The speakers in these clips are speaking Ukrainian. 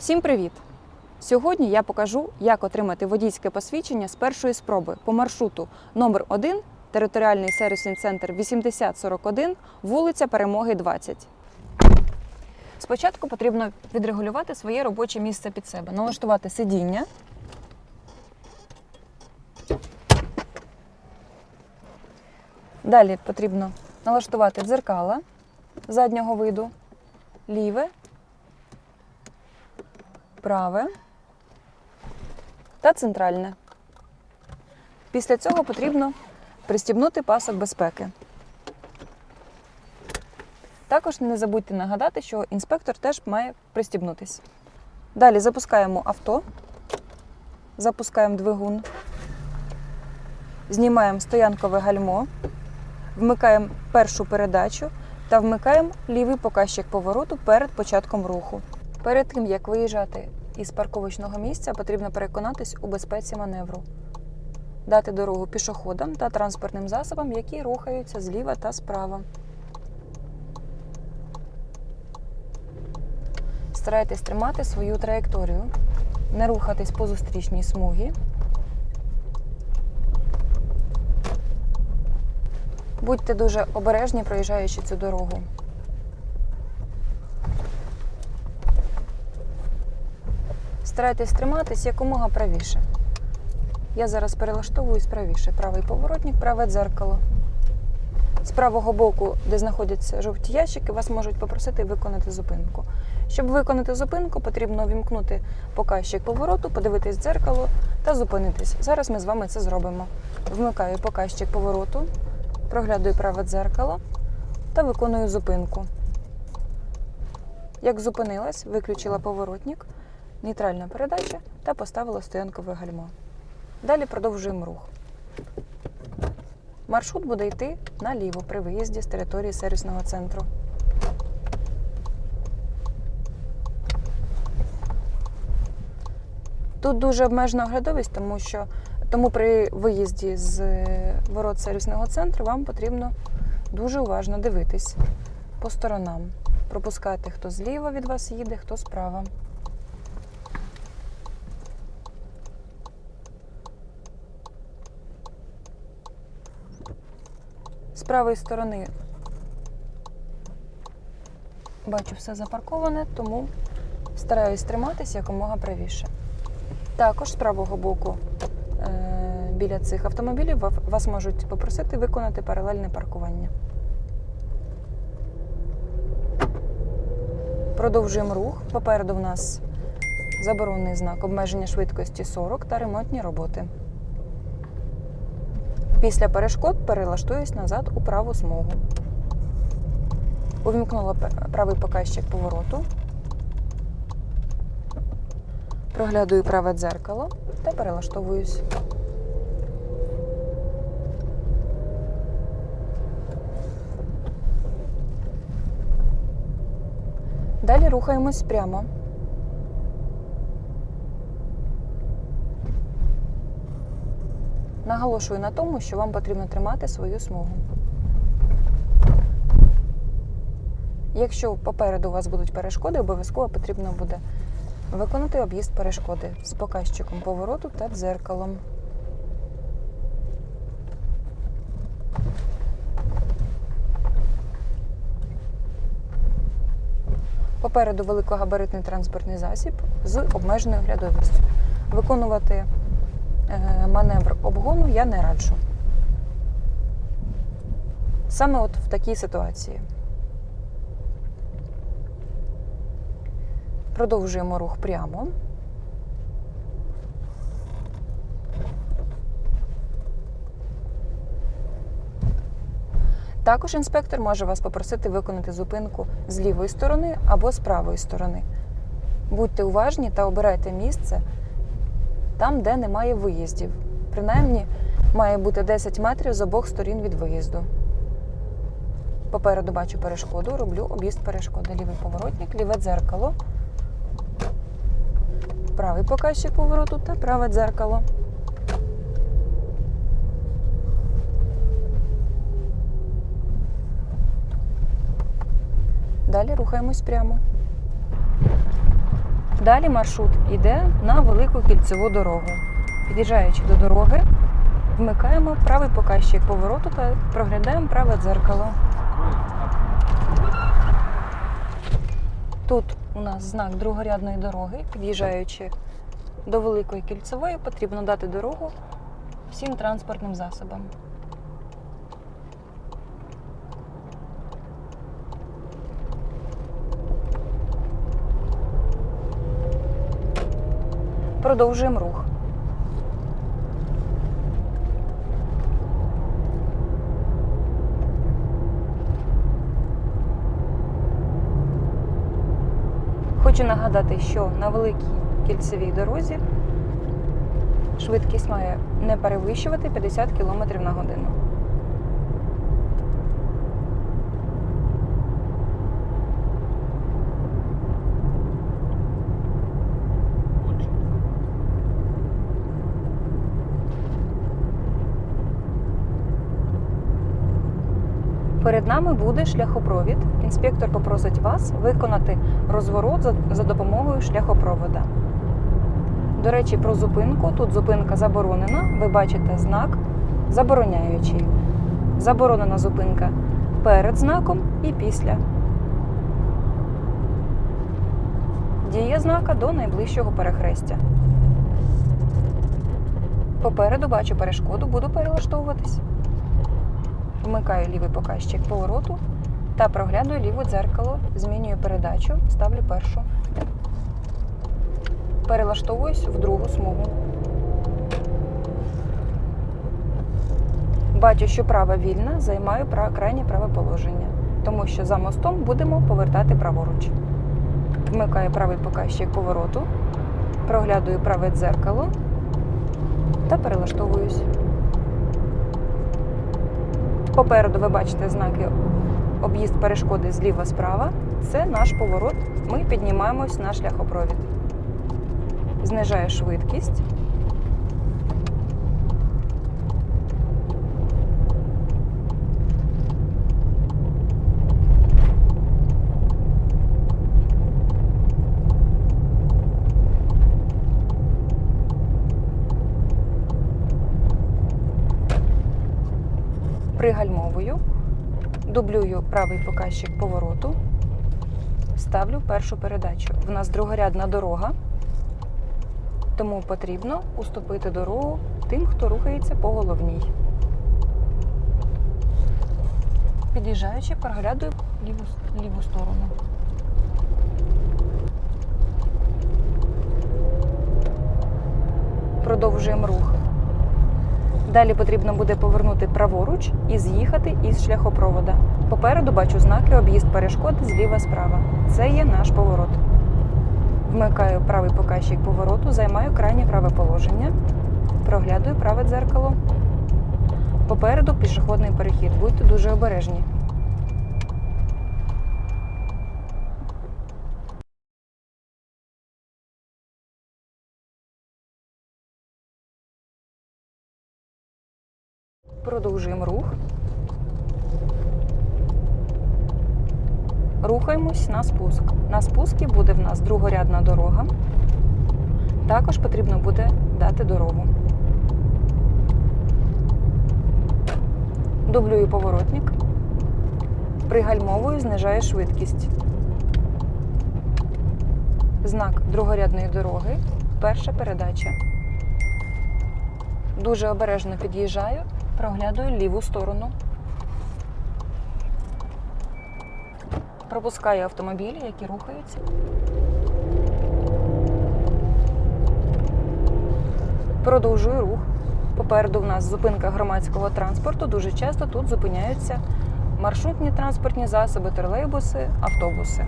Всім привіт! Сьогодні я покажу, як отримати водійське посвідчення з першої спроби по маршруту номер 1 територіальний сервісний центр 8041, вулиця Перемоги 20. Спочатку потрібно відрегулювати своє робоче місце під себе, налаштувати сидіння. Далі потрібно налаштувати дзеркала заднього виду, ліве, праве та центральне. Після цього потрібно пристібнути пасок безпеки. Також не забудьте нагадати, що інспектор теж має пристібнутись. Далі запускаємо авто, запускаємо двигун, знімаємо стоянкове гальмо, вмикаємо першу передачу та вмикаємо лівий показчик повороту перед початком руху. Перед тим, як виїжджати із парковочного місця, потрібно переконатись у безпеці маневру, дати дорогу пішоходам та транспортним засобам, які рухаються зліва та справа. Старайтесь тримати свою траєкторію, не рухатись по зустрічній смугі. Будьте дуже обережні, проїжджаючи цю дорогу. Старайтесь триматись якомога правіше. Я зараз перелаштовуюсь правіше. Правий поворотник, праве дзеркало. З правого боку, де знаходяться жовті ящики, вас можуть попросити виконати зупинку. Щоб виконати зупинку, потрібно вімкнути показчик повороту, подивитись в дзеркало та зупинитись. Зараз ми з вами це зробимо. Вмикаю показчик повороту, проглядаю праве дзеркало та виконую зупинку. Як зупинилась, виключила поворотник, нейтральна передача та поставила стоянкове гальмо. Далі продовжуємо рух. Маршрут буде йти наліво при виїзді з території сервісного центру. Тут дуже обмежена оглядовість, тому що тому при виїзді з ворот сервісного центру вам потрібно дуже уважно дивитись по сторонам, пропускати, хто зліва від вас їде, хто справа. Правої сторони бачу все запарковане, тому стараюсь триматися якомога правіше. Також з правого боку е, біля цих автомобілів вас можуть попросити виконати паралельне паркування. Продовжуємо рух. Попереду в нас заборонений знак обмеження швидкості 40 та ремонтні роботи. Після перешкод перелаштуюсь назад у праву смугу. Увімкнула правий показчик повороту. Проглядую праве дзеркало та перелаштовуюсь. Далі рухаємось прямо. Наголошую на тому, що вам потрібно тримати свою смугу. Якщо попереду у вас будуть перешкоди, обов'язково потрібно буде виконати об'їзд перешкоди з показчиком повороту та дзеркалом. Попереду великогабаритний транспортний засіб з обмеженою глядовістю. Виконувати маневр обгону я не раджу. Саме от в такій ситуації. Продовжуємо рух прямо. Також інспектор може вас попросити виконати зупинку з лівої сторони або з правої сторони. Будьте уважні та обирайте місце там, де немає виїздів. Принаймні, має бути 10 метрів з обох сторін від виїзду. Попереду бачу перешкоду, роблю об'їзд перешкоди. Лівий поворотник, ліве дзеркало, правий показчик повороту та праве дзеркало. Далі рухаємось прямо. Далі маршрут йде на велику кільцеву дорогу. Під'їжджаючи до дороги, вмикаємо правий показчик повороту та проглядаємо праве дзеркало. Тут у нас знак другорядної дороги. Під'їжджаючи до великої кільцевої, потрібно дати дорогу всім транспортним засобам. Продовжуємо рух. Хочу нагадати, що на великій кільцевій дорозі швидкість має не перевищувати 50 км на годину. Перед нами буде шляхопровід. Інспектор попросить вас виконати розворот за, допомогою шляхопровода. До речі, про зупинку. Тут зупинка заборонена. Ви бачите знак забороняючий. Заборонена зупинка перед знаком і після. Дія знака до найближчого перехрестя. Попереду бачу перешкоду, буду перелаштовуватись. Вмикаю лівий показчик повороту та проглядую ліве дзеркало, змінюю передачу, ставлю першу. Перелаштовуюсь в другу смугу. Бачу, що права вільна, займаю крайнє праве положення, тому що за мостом будемо повертати праворуч. Вмикаю правий показчик повороту, проглядую праве дзеркало та перелаштовуюсь. Попереду ви бачите знаки об'їзд перешкоди зліва справа. Це наш поворот. Ми піднімаємось на шляхопровід. Знижаю швидкість. Пригальмовую, дублюю правий показчик повороту, ставлю першу передачу. В нас другорядна дорога, тому потрібно уступити дорогу тим, хто рухається по головній. Під'їжджаючи, проглядую ліву, ліву сторону. Продовжуємо рух. Далі потрібно буде повернути праворуч і з'їхати із шляхопровода. Попереду бачу знаки об'їзд перешкод зліва справа. Це є наш поворот. Вмикаю правий показчик повороту, займаю крайнє праве положення, проглядаю праве дзеркало. Попереду пішохідний перехід. Будьте дуже обережні. Продовжуємо рух. Рухаємось на спуск. На спуску буде в нас другорядна дорога. Також потрібно буде дати дорогу. Дублюю поворотник. Пригальмовую, знижаю швидкість. Знак другорядної дороги. Перша передача. Дуже обережно під'їжджаю, проглядаю ліву сторону. Пропускаю автомобілі, які рухаються. Продовжую рух. Попереду в нас зупинка громадського транспорту. Дуже часто тут зупиняються маршрутні транспортні засоби, тролейбуси, автобуси.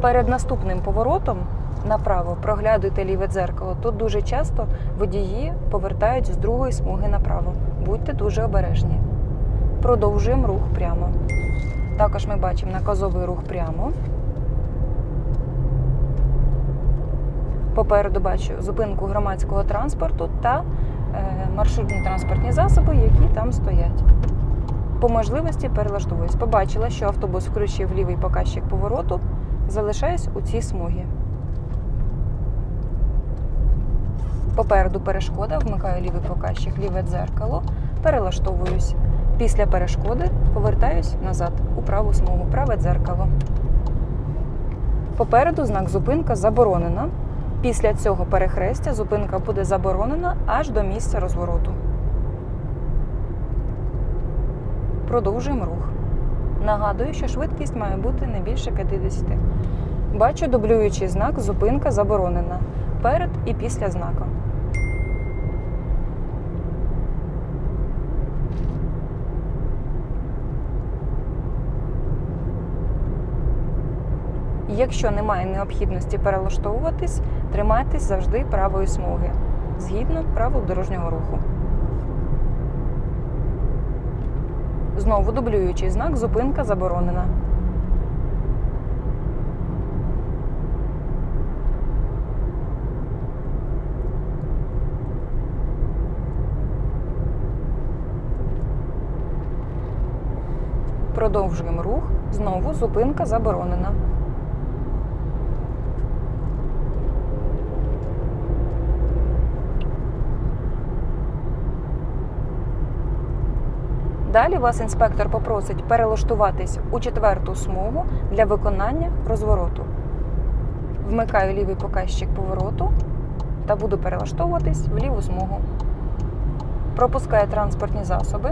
Перед наступним поворотом направо проглядуйте ліве дзеркало. Тут дуже часто водії повертають з другої смуги направо. Будьте дуже обережні. Продовжуємо рух прямо. Також ми бачимо наказовий рух прямо. Попереду бачу зупинку громадського транспорту та е, маршрутні транспортні засоби, які там стоять. По можливості перелаштовуюсь. Побачила, що автобус включив лівий показчик повороту. Залишаюсь у цій смугі. Попереду перешкода, вмикаю лівий показчик, ліве дзеркало, перелаштовуюсь. Після перешкоди повертаюсь назад у праву смугу, праве дзеркало. Попереду знак зупинка заборонена. Після цього перехрестя зупинка буде заборонена аж до місця розвороту. Продовжуємо рух. Нагадую, що швидкість має бути не більше 50. Бачу дублюючий знак зупинка заборонена перед і після знака. Якщо немає необхідності перелаштовуватись, тримайтесь завжди правої смуги згідно правил дорожнього руху. Знову дублюючий знак зупинка заборонена. Продовжуємо рух. Знову зупинка заборонена. Далі вас інспектор попросить перелаштуватись у четверту смугу для виконання розвороту. Вмикаю лівий показчик повороту та буду перелаштовуватись в ліву смугу. Пропускаю транспортні засоби.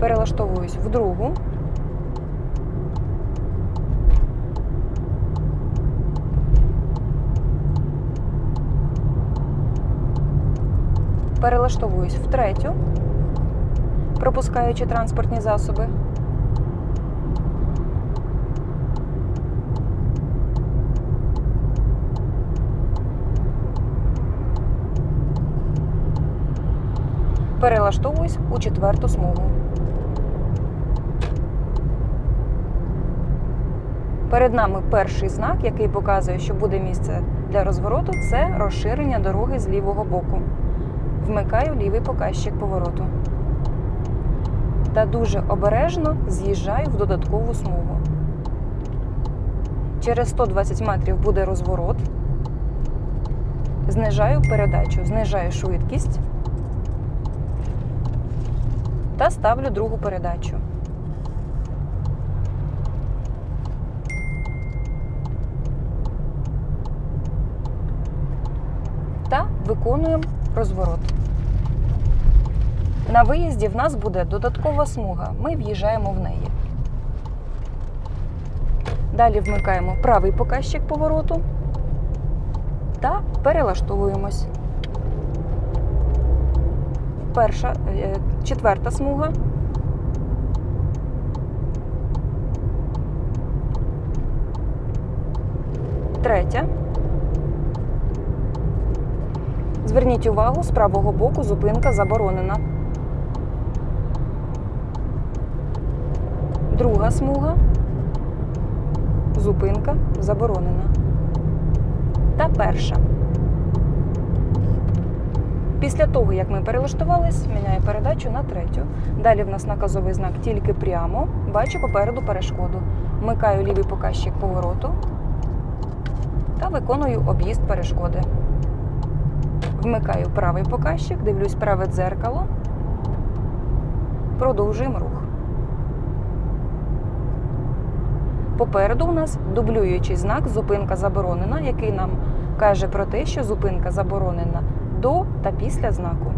Перелаштовуюсь в другу. Перелаштовуюсь в третю пропускаючи транспортні засоби. Перелаштовуюсь у четверту смугу. Перед нами перший знак, який показує, що буде місце для розвороту, це розширення дороги з лівого боку. Вмикаю лівий показчик повороту та дуже обережно з'їжджаю в додаткову смугу. Через 120 метрів буде розворот. Знижаю передачу, знижаю швидкість та ставлю другу передачу. Та виконуємо розворот. На виїзді в нас буде додаткова смуга. Ми в'їжджаємо в неї. Далі вмикаємо правий показчик повороту та перелаштовуємось. Перша, е, четверта смуга. Третя. Зверніть увагу, з правого боку зупинка заборонена. Друга смуга. Зупинка заборонена. Та перша. Після того, як ми перелаштувались, міняю передачу на третю. Далі в нас наказовий знак тільки прямо. Бачу попереду перешкоду. Вмикаю лівий показчик повороту та виконую об'їзд перешкоди. Вмикаю правий показчик, дивлюсь праве дзеркало. Продовжуємо рух. Попереду у нас дублюючий знак Зупинка заборонена, який нам каже про те, що зупинка заборонена до та після знаку.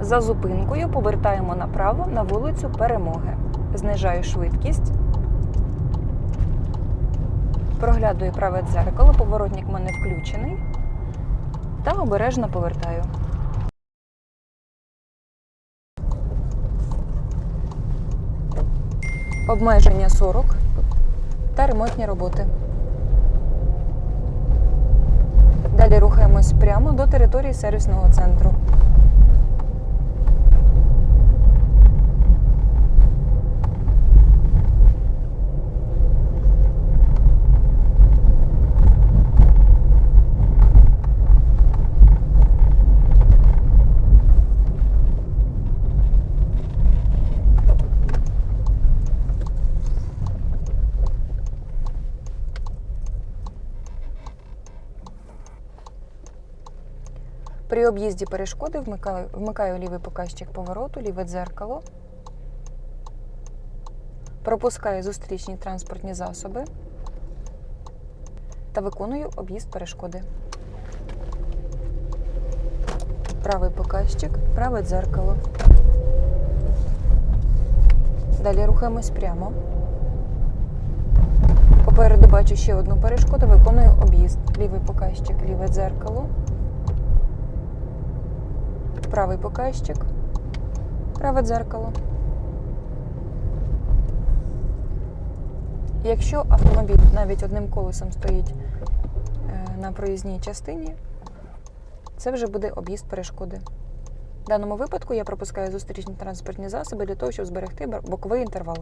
За зупинкою повертаємо направо на вулицю Перемоги. Знижаю швидкість. Проглядую праве дзеркало, поворотник в мене включений. Та обережно повертаю. Обмеження 40 та ремонтні роботи. Далі рухаємось прямо до території сервісного центру. При об'їзді перешкоди вмикаю, вмикаю лівий показчик повороту, ліве дзеркало. Пропускаю зустрічні транспортні засоби та виконую об'їзд перешкоди. Правий показчик, праве дзеркало. Далі рухаємось прямо. Попереду бачу ще одну перешкоду, виконую об'їзд. Лівий показчик, ліве дзеркало. Правий показчик, праве дзеркало. Якщо автомобіль навіть одним колесом стоїть е, на проїзній частині, це вже буде об'їзд перешкоди. В даному випадку я пропускаю зустрічні транспортні засоби для того, щоб зберегти боковий інтервал.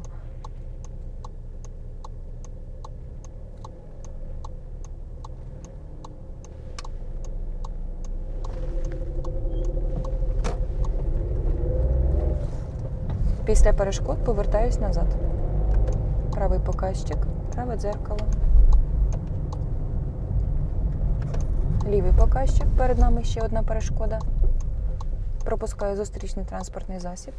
Після перешкод повертаюсь назад. Правий показчик, праве дзеркало. Лівий показчик, перед нами ще одна перешкода. Пропускаю зустрічний транспортний засіб.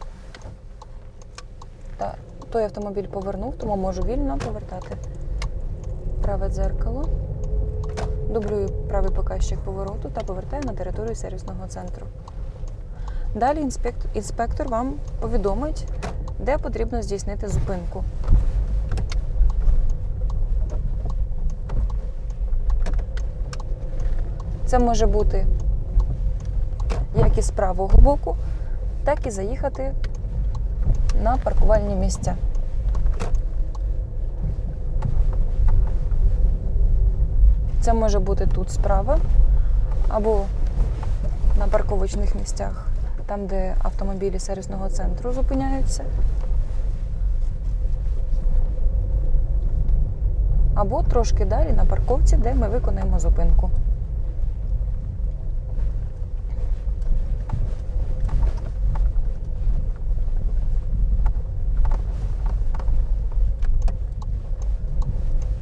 Та той автомобіль повернув, тому можу вільно повертати. Праве дзеркало. Дублюю правий показчик повороту та повертаю на територію сервісного центру. Далі інспектор, інспектор вам повідомить, де потрібно здійснити зупинку. Це може бути як із правого боку, так і заїхати на паркувальні місця. Це може бути тут справа або на парковочних місцях, там, де автомобілі сервісного центру зупиняються. Або трошки далі на парковці, де ми виконаємо зупинку.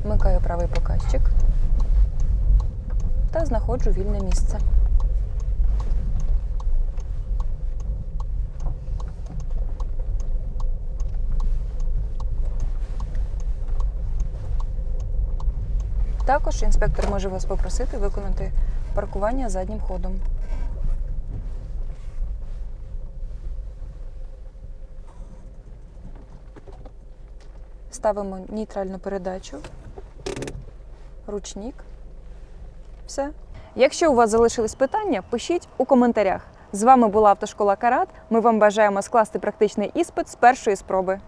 Вмикаю правий показчик та знаходжу вільне місце. Також інспектор може вас попросити виконати паркування заднім ходом. Ставимо нейтральну передачу, ручник. Все. Якщо у вас залишились питання, пишіть у коментарях. З вами була автошкола Карат. Ми вам бажаємо скласти практичний іспит з першої спроби.